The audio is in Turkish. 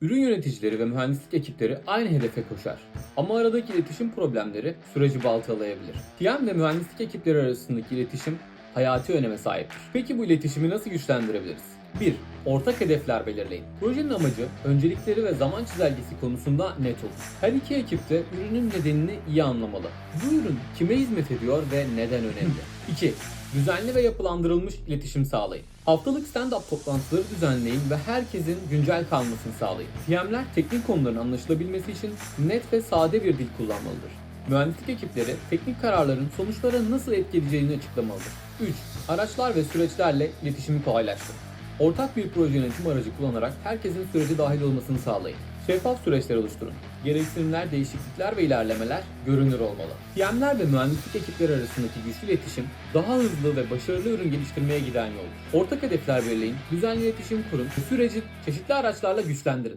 Ürün yöneticileri ve mühendislik ekipleri aynı hedefe koşar. Ama aradaki iletişim problemleri süreci baltalayabilir. PM ve mühendislik ekipleri arasındaki iletişim hayati öneme sahiptir. Peki bu iletişimi nasıl güçlendirebiliriz? 1. Ortak hedefler belirleyin. Projenin amacı, öncelikleri ve zaman çizelgesi konusunda net olur. Her iki ekip de ürünün nedenini iyi anlamalı. Bu ürün kime hizmet ediyor ve neden önemli? 2. Düzenli ve yapılandırılmış iletişim sağlayın. Haftalık stand-up toplantıları düzenleyin ve herkesin güncel kalmasını sağlayın. PM'ler teknik konuların anlaşılabilmesi için net ve sade bir dil kullanmalıdır. Mühendislik ekipleri teknik kararların sonuçlara nasıl etkileyeceğini açıklamalıdır. 3. Araçlar ve süreçlerle iletişimi kolaylaştırın. Ortak bir proje yönetim aracı kullanarak herkesin sürece dahil olmasını sağlayın. Şeffaf süreçler oluşturun. Gereksinimler, değişiklikler ve ilerlemeler görünür olmalı. PM'ler ve mühendislik ekipleri arasındaki güçlü iletişim daha hızlı ve başarılı ürün geliştirmeye giden yoldur. Ortak hedefler belirleyin, düzenli iletişim kurun ve süreci çeşitli araçlarla güçlendirin.